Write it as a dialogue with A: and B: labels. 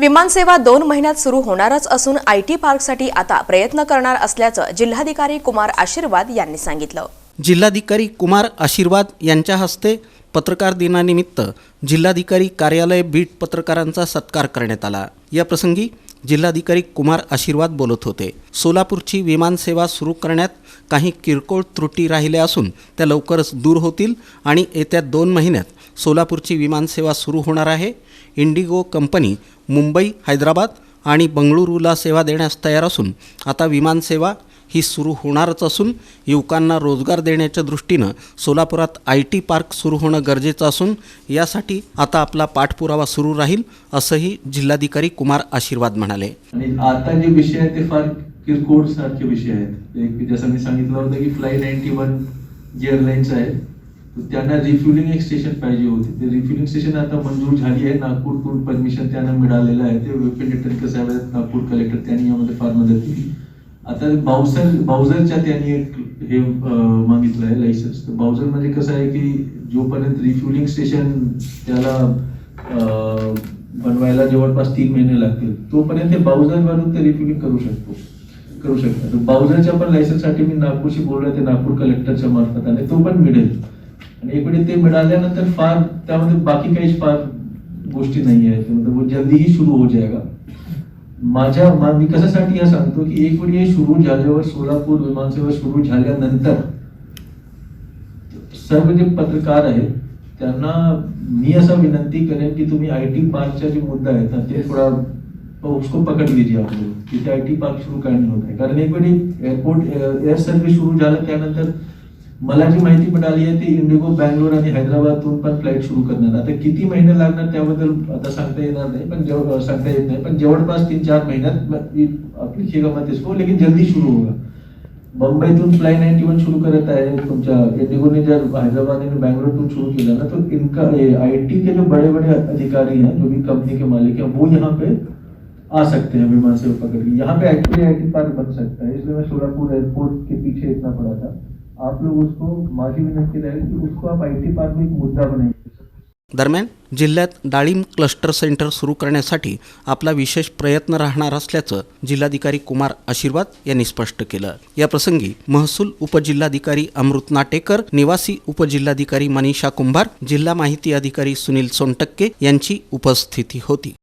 A: विमानसेवा दोन महिन्यात सुरू होणारच असून आय टी पार्कसाठी आता प्रयत्न करणार असल्याचं जिल्हाधिकारी कुमार आशीर्वाद यांनी सांगितलं.
B: जिल्हाधिकारी कुमार आशीर्वाद यांच्या हस्ते पत्रकार दिनानिमित्त जिल्हाधिकारी कार्यालय बीट पत्रकारांचा सत्कार करण्यात आला. या प्रसंगी जिल्हाधिकारी कुमार आशीर्वाद बोलत होते. सोलापूरची विमानसेवा सुरू करण्यात काही किरकोळ त्रुटी राहिल्या असून त्या लवकरच दूर होतील आणि येत्या दोन महिन्यात सोलापूरची विमानसेवा सुरू होणार आहे. इंडिगो कंपनी मुंबई हैदराबाद आणि बंगळुरूला सेवा देण्यास तयार असून आता विमानसेवा ही सुरू होणारच असून युवकांना रोजगार देण्याच्या दृष्टीनं सोलापुरात आय टी पार्क सुरू होणं गरजेचं असून यासाठी आता आपला पाठपुरावा सुरू राहील असंही जिल्हाधिकारी कुमार आशीर्वाद म्हणाले.
C: आणि आता जे विषय आहेत ते फार किरकोळ सारखे विषय आहेत. जसं मी सांगितलं होतं की फ्लाय नाईन्टी वन जे एअरलाईन्स आहेत त्यांना रिफ्युलिंग एक स्टेशन पाहिजे होते. ते रिफ्युलिंग स्टेशन आता मंजूर झाली आहे. नागपूरकडून परमिशन त्यांना मिळालेलं आहे. ते विपिन टिटनकर साहेब आहेत. नागपूर कलेक्टर त्यांनी यामध्ये फार मदत केली. आता बाउसर बाउझरच्या त्यांनी एक हे मागितलं आहे लायसन्स तर बाउझर म्हणजे कसं आहे की जोपर्यंत रिफ्युलिंग स्टेशन त्याला बनवायला जवळपास तीन महिने लागतील तोपर्यंत ते बाउझरवरून ते रिफ्युलिंग करू शकतो करू शकतात. बाउझरच्या पण लायसन्ससाठी मी नागपूरशी बोललो ते नागपूर कलेक्टरच्या मार्फत आणि तो पण मिळेल. आणि एक वेळी ते मिळाल्यानंतर फार त्यामध्ये बाकी काही फार गोष्टी नाही आहेत. मतलब जल्दी ही सुरू हो जाएगा माझ्या मा- मी कशासाठी या सांगतो की एक वेळी हे सुरू झाल्यावर सोलापूर विमानसेवा सुरू झाल्यानंतर सर्व जे पत्रकार आहेत त्यांना मी असं विनंती करेन की तुम्ही आय टी पार्कचा जे मुद्दा आहे ना ते थोडा उसको पकड लीजिए आप लोग तिथे आय टी पार्क सुरू करणे होत आहे. कारण एक वेळी एअरपोर्ट एअर सर्व्हिस सुरू झालं त्यानंतर मला जी माहिती मिळाली आहे, ती इंडिगो बँगलोर आणि हैदराबादतून पण फ्लाईट सुरू करणार. आता किती महिने लागणार त्याबद्दल आता सांगता येणार नाही, पण सांगता येत नाही. पण जवळपास तीन चार महिन्यात लिखिएगा मत इसको लेकिन जल्दी शुरू होगा. मुंबईतून फ्लाय नाईन्टी वन सुरू करत आहे, तुमच्या इंडिगोने जर हैदराबाद आणि बैंगलोर शुरू किया ना तो इनका आई टी के जो बड़े बड़े अधिकारी हैं, जो भी कंपनी के मालिक हैं, वो यहाँ पे आ सकते हैं विमान से पकड़ के। यहाँ पे एक्चुअली आई टी पार्क बन सकता है, इसलिए मैं सोलापुर एयरपोर्ट के पीछे इतना पड़ा था। आप लोग उसको माझी विनंती रहेगी की उसको आप आई टी पार्क में एक मुद्दा बनाएंगे
B: दरम्यान जिल्ह्यात डाळिंब क्लस्टर सेंटर सुरू करण्यासाठी आपला विशेष प्रयत्न राहणार असल्याचं जिल्हाधिकारी कुमार आशीर्वाद यांनी स्पष्ट केलं. या प्रसंगी महसूल उपजिल्हाधिकारी अमृत नाटेकर निवासी उपजिल्हाधिकारी मनीषा कुंभार जिल्हा माहिती अधिकारी सुनील सोनटक्के यांची उपस्थिती होती.